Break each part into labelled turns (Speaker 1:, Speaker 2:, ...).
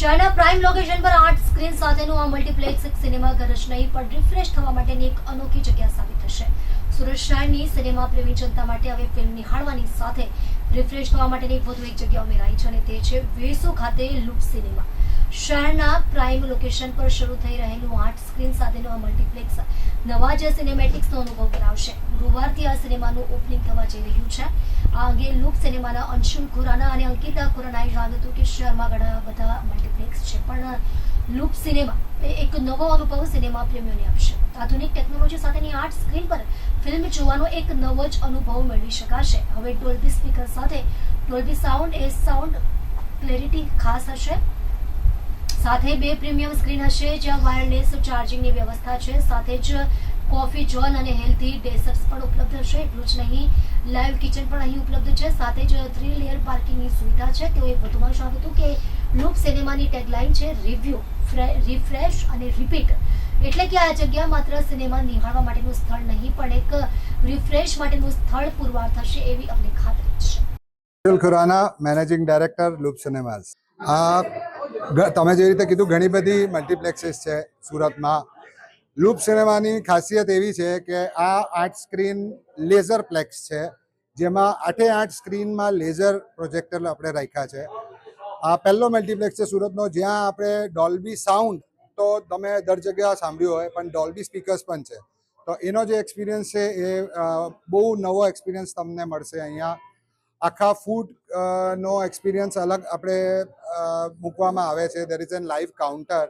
Speaker 1: શહેરના prime location પર આઠ સ્ક્રીન સાથેનું આ મલ્ટીપ્લેક્સ સિનેમા ઘર નહીં, પણ રિફ્રેશ થવા માટેની એક અનોખી જગ્યા સાબિત થશે. સુરત શહેરની સિનેમા પ્રેમી જનતા માટે હવે ફિલ્મ નિહાળવાની સાથે રિફ્રેશ થવા માટેની વધુ એક જગ્યા ઉમેરાઈ છે અને તે છે વેસુ ખાતે લૂપ સિનેમા. શહેરના પ્રાઇમ લોકેશન પર શરૂ થઈ રહેલું આઠ સ્ક્રીન સાથેનું આ મલ્ટીપ્લેક્સ નવા જે સિનેમેટિક્સનો અનુભવ કરાવશે ગુરુવારથી આ સિનેમાનું ઓપનિંગ થવા જઈ રહ્યું છે. આ અંગે લુક સિનેમાના અંશુલ ખુરાના અને અંકિતા ખુરાનાએ જણાવ્યું હતું કે શહેરમાં ઘણા બધા મલ્ટીપ્લેક્સ છે. પણ લૂપ સિનેમા એક નવો અનુભવ સિનેમા પ્રેમીઓને આપશે. આધુનિક ટેકનોલોજી સાથેની આર્ટ સ્ક્રીન પર ફિલ્મ જોવાનો એક નવો જ અનુભવ મેળવી શકાશે. હવે ડોલ્બી સ્પીકર સાથે ડોલ્બી સાઉન્ડ એ સાઉન્ડ ક્લેરિટી ખાસ હશે. સાથે બે પ્રીમિયમ સ્ક્રીન હશે જ્યાં વાયરલેસ ચાર્જિંગની વ્યવસ્થા છે. સાથે જ કોફી, જોન અને હેલ્ધી ડેઝર્ટ્સ પણ ઉપલબ્ધ હશે. એટલું જ નહીં, લાઈવ કિચન પણ અહીં ઉપલબ્ધ છે. સાથે જ થ્રી લેયર પાર્કિંગની સુવિધા છે. તેઓએ વધુમાં જણાવ્યું હતું કે લૂપ સિનેમાની ટેગલાઇન છે રિવ્યુ રિફ્રેશ અને રિપીટ એટલે કે આ જગ્યા માત્ર સિનેમા નિહાળવા માટેનું સ્થળ નહીં, પણ એક રિફ્રેશ માટેનું સ્થળ પુરવાર થશે એવી અમને ખાતરી છે.
Speaker 2: Abdul Khurana managing director Loop cinemas આ તમે જે રીતે કીધું, ઘણી બધી મલ્ટીપ્લેક્સીસ છે સુરતમાં. લૂપ સિનેમાની ખાસિયત એવી છે કે આ આઠ સ્ક્રીન લેઝર પ્લેક્સ છે, જેમાં આઠે આઠ સ્ક્રીનમાં લેઝર પ્રોજેક્ટર આપણે રાખ્યા છે. આ પહેલો મલ્ટીપ્લેક્સ છે સુરતનો, જ્યાં આપણે ડોલ્બી સાઉન્ડ તો તમે દર જગ્યા સાંભળ્યું હોય, પણ ડોલ્બી સ્પીકર્સ પણ છે. તો એનો જે એક્સપિરિયન્સ છે એ બહુ નવો એક્સપિરિયન્સ તમને મળશે અહીંયા. આખા ફૂડ નો એક્સપિરિયન્સ અલગ આપણે મૂકવામાં આવે છે. There is an live counter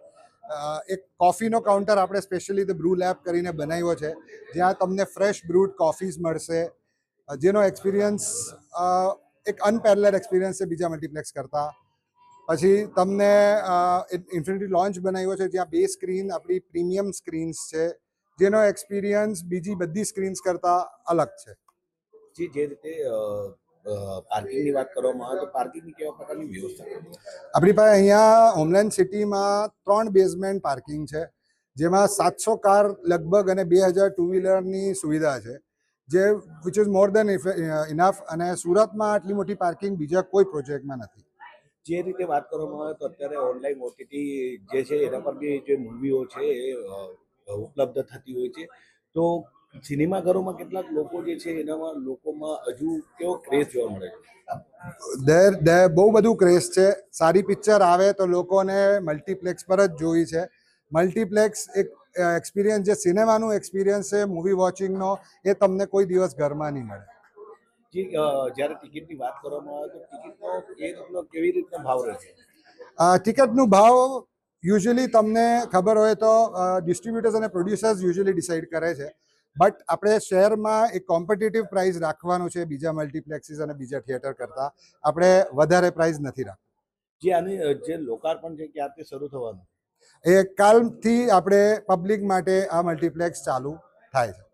Speaker 2: એક કોફીનો કાઉન્ટર આપણે સ્પેશિયલી ધ બ્રુ લેબ કરીને બનાવ્યો છે, જ્યાં તમને ફ્રેશ બ્રૂડ કોફીઝ મળશે જેનો એક્સપિરિયન્સ એક અનપેરેલર એક્સપિરિયન્સ છે બીજા મલ્ટીપ્લેક્સ કરતાં. પછી તમને ઇન્ફિનિટી લોન્ચ બનાવ્યો છે, જ્યાં બે સ્ક્રીન આપણી પ્રીમિયમ સ્ક્રીન્સ છે, જેનો એક્સપિરિયન્સ બીજી બધી સ્ક્રીન્સ કરતાં અલગ છે.
Speaker 3: જે રીતે પાર્કિંગની વાત કરવામાં આવે તો પાર્કિંગની કેવા પ્રકારની વ્યવસ્થા
Speaker 2: આપણી પાસે અહીંયા હોમલેન્ડ સિટીમાં ત્રણ બેઝમેન્ટ પાર્કિંગ છે જેમાં સાતસો કાર લગભગ અને બે હજાર ટુ વ્હીલરની સુવિધા છે જે which is more than enough અને સુરતમાં આટલી મોટી પાર્કિંગ બીજા કોઈ પ્રોજેક્ટમાં નથી.
Speaker 3: જે રીતે વાત કરવામાં આવે તો અત્યારે ઓનલાઈન ઓટીટી જે છે એના પર બી જે મૂવીઓ છે એ ઉપલબ્ધ થતી હોય છે. તો સિનેમાઘરોમાં કેટલાક લોકો જે છે એનામાં લોકોમાં હજુ કેવો ક્રેઝ જોવા મળે છે?
Speaker 2: દેર દેર બહુ બધું ક્રેઝ છે. સારી પિક્ચર આવે તો લોકોને મલ્ટીપ્લેક્સ પર જ જોઈ છે. મલ્ટીપ્લેક્સ એક એક્સપિરિયન્સ જે સિનેમાનું એક્સપિરિયન્સ છે મૂવી વોચિંગનો એ તમને કોઈ દિવસ ઘરમાં નહીં મળે.
Speaker 3: જી જ્યારે ટિકિટની વાત કરવામાં આવે તો ટિકિટનો એ રીતનો કેવી રીતનો ભાવ રહે છે?
Speaker 2: અ, ટિકિટનું ભાવ યુઝ્યુઅલી તમને ખબર હોય તો ડિસ્ટ્રીબ્યુટર્સ અને પ્રોડ્યુસર્સ યુઝ્યુઅલી ડિસાઈડ કરે છે. બટ આપણે શહેરમાં એક કોમ્પિટિટિવ પ્રાઇસ રાખવાનું છે બીજા મલ્ટીપ્લેક્સીસ અને બીજા થિયેટર કરતાં. આપણે વધારે પ્રાઇસ નથી રાખવું
Speaker 3: જે આની જે લોકાર્પણ છે ક્યારથી શરૂ થવાનું?
Speaker 2: એ કાલથી આપણે પબ્લિક માટે આ મલ્ટીપ્લેક્સ ચાલુ થાય છે.